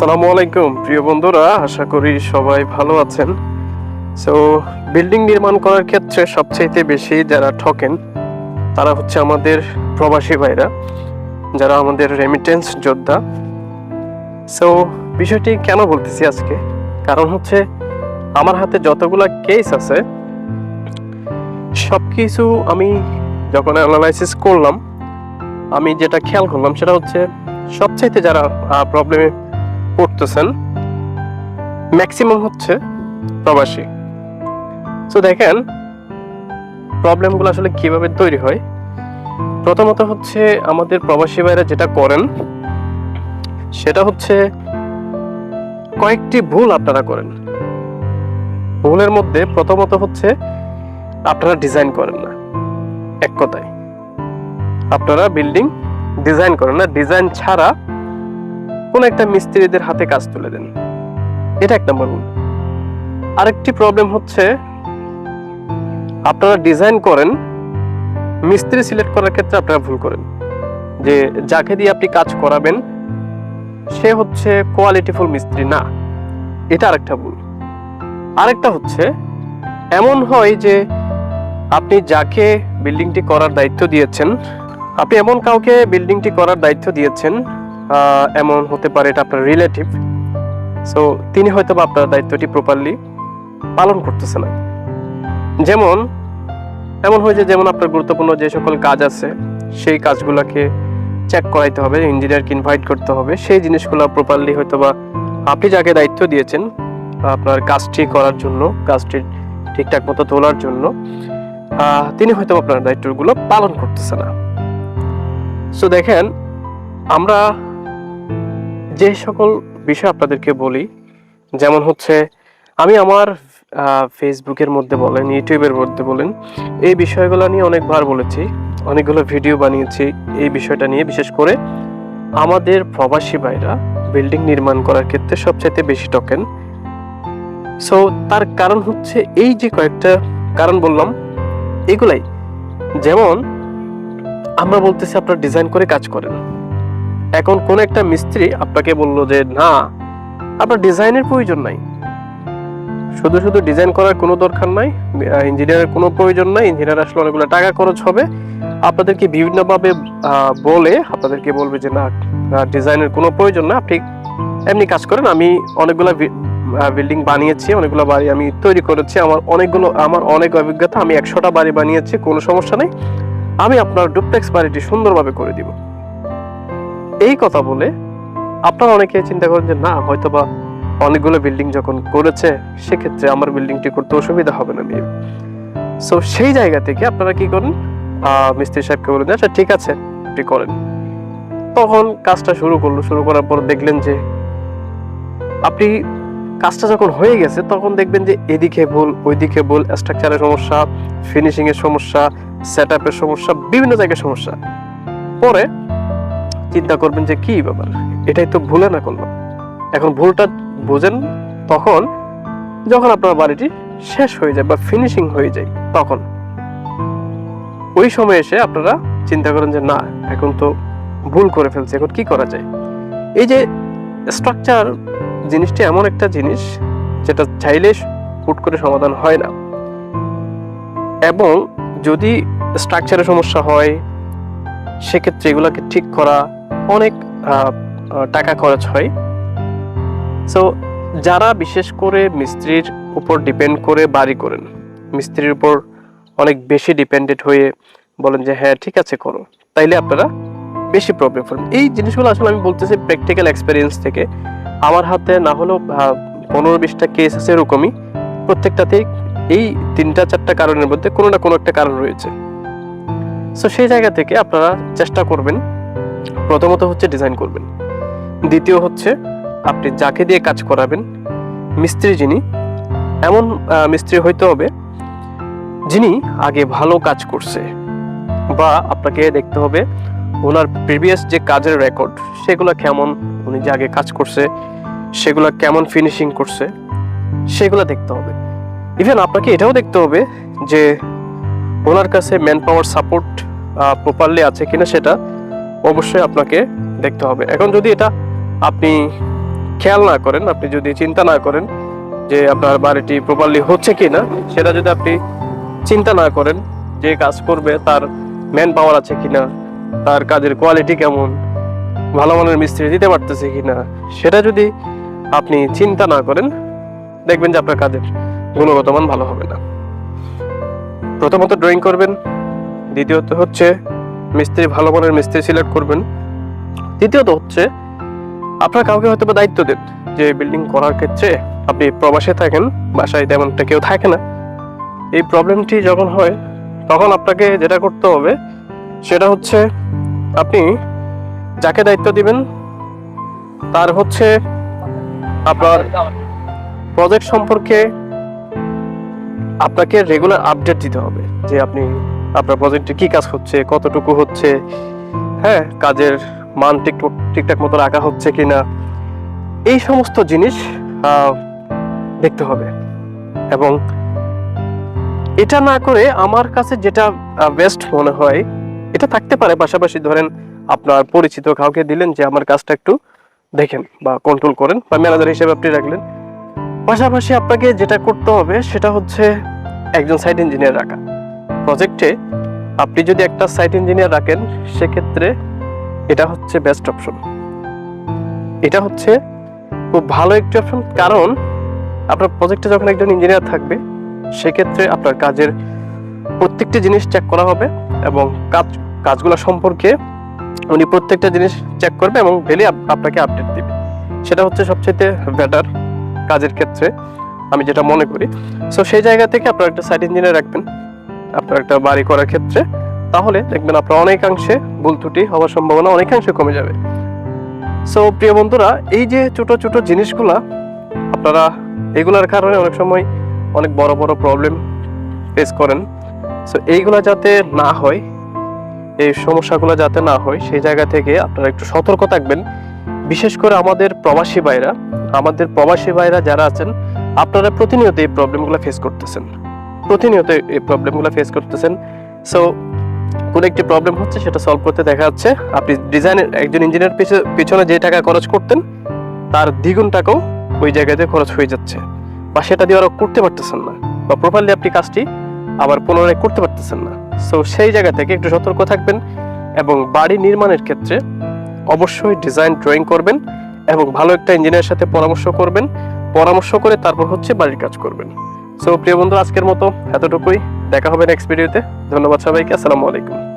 আসসালামু আলাইকুম, প্রিয় বন্ধুরা, আশা করি সবাই ভালো আছেন। সো বিল্ডিং নির্মাণ করার ক্ষেত্রে সবচাইতে বেশি যারা ঠকেন, তারা হচ্ছে আমাদের প্রবাসী ভাইরা, যারা আমাদের রেমিটেন্স যোদ্ধা। সো বিষয়টি কেন বলতেছি আজকে? কারণ হচ্ছে, আমার হাতে যতগুলা কেস আছে সব কিছু আমি যখন অ্যানালাইসিস করলাম, আমি যেটা খেয়াল করলাম সেটা হচ্ছে, সবচাইতে যারা প্রবলেমে পড়তেছেন ম্যাক্সিমাম হচ্ছে প্রবাসী। তো দেখেন প্রবলেমগুলো আসলে কীভাবে তৈরি হয়? প্রথমত হচ্ছে আমাদের প্রবাসী ভাইরা যেটা করেন, সেটা হচ্ছে কয়েকটি ভুল আপনারা করেন। ভুলের মধ্যে প্রথমত হচ্ছে আপনারা ডিজাইন করেন না, এক কথায়। আপনারা বিল্ডিং ডিজাইন করেন না। ডিজাইন ছাড়া কোন একটা মিস্ত্রিদের হাতে কাজ তুলে দেন। এটা এক নম্বর ভুল আরেকটি প্রবলেম হচ্ছে, আপনারা ডিজাইন করেন, মিস্ত্রি সিলেক্ট করার ক্ষেত্রে আপনারা ভুল করেন। যে যাকে দিয়ে আপনি কাজ করাবেন, সে হচ্ছে কোয়ালিটিফুল মিস্ত্রি, না। এটা আরেকটা ভুল। আরেকটা হচ্ছে, এমন হয় যে আপনি যাকে বিল্ডিংটি করার দায়িত্ব দিয়েছেন, আপনি এমন কাউকে বিল্ডিংটি করার দায়িত্ব দিয়েছেন এমন হতে পারে এটা আপনার রিলেটিভ সো তিনি হয়তো বা আপনার দায়িত্বটি প্রপারলি পালন করতেছে না যেমন, এমন হয় যে যেমন আপনার গুরুত্বপূর্ণ যে সকল কাজ আছে, সেই কাজগুলোকে চেক করাইতে হবে ইঞ্জিনিয়ারকে ইনভাইট করতে হবে। সেই জিনিসগুলো প্রপারলি হয়তো বা আপনি যাকে দায়িত্ব দিয়েছেন, আপনার কাজটি করার জন্য, কাজটি ঠিকঠাক মতো তোলার জন্য তিনি হয়তো আপনার দায়িত্বগুলো পালন করতেছে না। সো দেখেন, আমরা যে সকল বিষয় আপনাদেরকে বলি, যেমন হচ্ছে, আমি আমার ফেসবুকের মধ্যে বলেন, ইউটিউবের মধ্যে বলেন, এই বিষয়গুলো নিয়ে অনেকবার বলেছি, অনেকগুলো ভিডিও বানিয়েছি এই বিষয়টা নিয়ে। বিশেষ করে আমাদের প্রবাসী ভাইরা বিল্ডিং নির্মাণ করার ক্ষেত্রে সবচাইতে বেশি টকেন সো তার কারণ হচ্ছে এই যে কয়েকটা কারণ বললাম, এগুলাই। যেমন, আমরা বলতেছি আপনার ডিজাইন করে কাজ করেন। এখন কোন একটা মিস্ত্রি আপনাকে বলল যে, না, আপনার ডিজাইনের প্রয়োজন নাই। শুধু শুধু ডিজাইন করার কোনো দরকার নাই ইঞ্জিনিয়ারের কোনো প্রয়োজন নাই ইঞ্জিনিয়ার আসলে অনেকগুলো টাকা খরচ হবে। আপনাদেরকে বিভিন্নভাবে বলে আপনাদেরকে বলবে যে, না ডিজাইনের কোনো প্রয়োজন না। আপনি এমনি কাজ করেন, আমি অনেকগুলো বিল্ডিং বানিয়েছি, অনেকগুলো বাড়ি আমি তৈরি করেছি। আমার অনেকগুলো, আমার অনেক অভিজ্ঞতা, আমি একশোটা বাড়ি বানিয়েছি, কোনো সমস্যা নেই। আমি আপনার ডুপ্লেক্স বাড়িটি সুন্দরভাবে করে দিব। এই কথা বলে আপনারা অনেকে চিন্তা করেন যে, না হয়তো বা অনেকগুলো বিল্ডিং যখন করেছে, সেক্ষেত্রে আমার বিল্ডিংটি করতে অসুবিধা হবে না মেয়ে সো সেই জায়গা থেকে আপনারা কি করেন? মিস্ত্রি সাহেবকে বলেন আচ্ছা ঠিক আছে, আপনি করেন। তখন কাজটা শুরু করল, শুরু করার পর দেখলেন যে, আপনি কাজটা যখন হয়ে গেছে, তখন দেখবেন যে, এদিকে ভুল, ওইদিকে ভুল স্ট্রাকচারের সমস্যা ফিনিশিং এর সমস্যা সেট সমস্যা, বিভিন্ন জায়গায় সমস্যা। পরে চিন্তা করবেন যে কি ব্যাপার? এটাই তো ভুলে না করলাম। এখন ভুলটা বুঝেন, তখন যখন আপনার বাড়িটি শেষ হয়ে যায় বা ফিনিশিং হয়ে যায়, তখন। ওই সময় এসে আপনারা চিন্তা করেন যে না, এখন তো ভুল করে ফেলছে, এখন কি করা যায়? এই যে স্ট্রাকচার জিনিসটি এমন একটা জিনিস, যেটা চাইলে হুট করে সমাধান হয় না। এবং যদি স্ট্রাকচারের সমস্যা হয়, সেক্ষেত্রে এগুলোকে ঠিক করা অনেক টাকা খরচ হয়। সো যারা বিশেষ করে মিস্ত্রির উপর ডিপেন্ড করে বাড়ি করেন, মিস্ত্রির উপর অনেক বেশি ডিপেন্ডেন্ট হয়ে বলেন যে হ্যাঁ ঠিক আছে, করো। তাইলে আপনারা বেশি প্রবলেম পড়বেন এই জিনিসগুলো আসলে আমি বলতেছি প্র্যাকটিক্যাল এক্সপিরিয়েন্স থেকে। আমার হাতে না হলেও পনেরো বিশটা কেস আছে এরকমই। প্রত্যেকটাতেই এই তিনটা, চারটা কারণের মধ্যে কোনো না কোনো একটা কারণ রয়েছে। সো সেই জায়গা থেকে আপনারা চেষ্টা করবেন প্রথমত হচ্ছে ডিজাইন করবেন। দ্বিতীয় হচ্ছে আপনি যাকে দিয়ে কাজ করাবেন, মিস্ত্রি যিনি, এমন মিস্ত্রি হইতে হবে যিনি আগে ভালো কাজ করছে বা আপনাকে দেখতে হবে ওনার প্রিভিয়াস যে কাজের রেকর্ড সেগুলো কেমন, উনি যে আগে কাজ করছে, সেগুলো কেমন ফিনিশিং করছে, সেগুলো দেখতে হবে। ইভেন আপনাকে এটাও দেখতে হবে যে ওনার কাছে ম্যান পাওয়ার সাপোর্ট প্রপারলি আছে কিনা সেটা অবশ্যই আপনাকে দেখতে হবে। এখন যদি এটা আপনি খেয়াল না করেন, আপনি যদি চিন্তা না করেন যে আপনার বাড়িটি প্রপারলি হচ্ছে কি না সেটা যদি আপনি চিন্তা না করেন যে কাজ করবে, তার ম্যান পাওয়ার আছে কিনা, তার কাজের কোয়ালিটি কেমন, ভালো মানের মিস্ত্রি দিতে পারতেছে কিনা, সেটা যদি আপনি চিন্তা না করেন, দেখবেন যে আপনার কাজের গুণগত মান ভালো হবে না। প্রথমত ড্রয়িং করবেন, দ্বিতীয়ত হচ্ছে মিস্ত্রি, ভালো মানের মিস্ত্রি সিলেক্ট করবেন। তৃতীয়ত হচ্ছে, আপনার কাউকে হয়তো বা দায়িত্ব দেন যে বিল্ডিং করার ক্ষেত্রে আপনি প্রবাসে থাকেন, বাসায় তেমনটা কেউ থাকে না। এই প্রবলেমটি যখন হয়, তখন আপনাকে যেটা করতে হবে, সেটা হচ্ছে আপনি যাকে দায়িত্ব দিবেন, তার হচ্ছে আপনার প্রজেক্ট সম্পর্কে আপনাকে রেগুলার আপডেট দিতে হবে, যে আপনি আপনার প্রজেক্টে কি কাজ হচ্ছে, কতটুকু হচ্ছে হ্যাঁ কাজের মান ঠিকঠাক ঠিকঠাক মতো রাখা হচ্ছে কিনা, এই সমস্ত জিনিস দেখতে হবে। এবং এটা না করে আমার কাছে যেটা বেস্ট মনে হয়, এটা থাকতে পারে। পাশাপাশি ধরেন আপনার পরিচিত কাউকে দিলেন যে আমার কাজটা একটু দেখেন বা কন্ট্রোল করেন বা ম্যানেজার হিসেবে আপনি রাখলেন। পাশাপাশি আপনাকে যেটা করতে হবে, সেটা হচ্ছে একজন সাইট ইঞ্জিনিয়ার রাখা। প্রজেক্টে আপনি যদি একটা সাইট ইঞ্জিনিয়ার রাখেন, সেক্ষেত্রে এটা হচ্ছে বেস্ট অপশন এটা হচ্ছে খুব ভালো একটি অপশন কারণ আপনার প্রজেক্টে যখন একজন ইঞ্জিনিয়ার থাকবে, সেক্ষেত্রে আপনার কাজের প্রত্যেকটি জিনিস চেক করা হবে এবং কাজ, কাজগুলো সম্পর্কে উনি প্রত্যেকটা জিনিস চেক করবে এবং ডেলি আপনাকে আপডেট দিবে। সেটা হচ্ছে সবচেয়ে বেটার কাজের ক্ষেত্রে, আমি যেটা মনে করি। সো সেই জায়গা থেকে আপনার একটা সাইট ইঞ্জিনিয়ার রাখবেন। আপনার একটা বাড়ি করার ক্ষেত্রে, তাহলে দেখবেন আপনার অনেকাংশে ভুল ত্রুটি হওয়ার সম্ভাবনা অনেকাংশে কমে যাবে। সো প্রিয় বন্ধুরা, এই যে ছোট ছোট জিনিসগুলা, আপনারা এগুলার কারণে অনেক সময় অনেক বড় বড় প্রবলেম ফেস করেন। সো এইগুলা যাতে না হয়, এই সমস্যাগুলো যাতে না হয়, সেই জায়গা থেকে আপনারা একটু সতর্ক থাকবেন। বিশেষ করে আমাদের প্রবাসী ভাইরা, আমাদের প্রবাসী ভাইরা যারা আছেন, আপনারা প্রতিনিয়ত এই প্রবলেমগুলো ফেস করতেছেন। প্রতিনিয়ত এই প্রবলেমগুলো ফেস করতেছেন। সো কোন একটি প্রবলেম হচ্ছে সেটা সলভ করতে দেখা যাচ্ছে। আপনি ডিজাইনের একজন ইঞ্জিনিয়ার পিছনে যে টাকা খরচ করতেন, তার দ্বিগুণ টাকাও ওই জায়গাতে খরচ হয়ে যাচ্ছে। বা সেটা দিয়ে আরও করতে পারতেছেন না। বা প্রপারলি আপনি কাজটি আবার পুনরায় করতে পারতেছেন না। সো সেই জায়গা থেকে একটু সতর্ক থাকবেন এবং বাড়ি নির্মাণের ক্ষেত্রে অবশ্যই ডিজাইন ড্রয়িং করবেন এবং ভালো একটা ইঞ্জিনিয়ারের সাথে পরামর্শ করবেন। পরামর্শ করে তারপর হচ্ছে বাড়ির কাজ করবেন। সো প্রিয় বন্ধু আজকের মতো এতটুকুই। দেখা হবে নেক্সট ভিডিওতে ধন্যবাদ সবাইকে। আসসালামু আলাইকুম।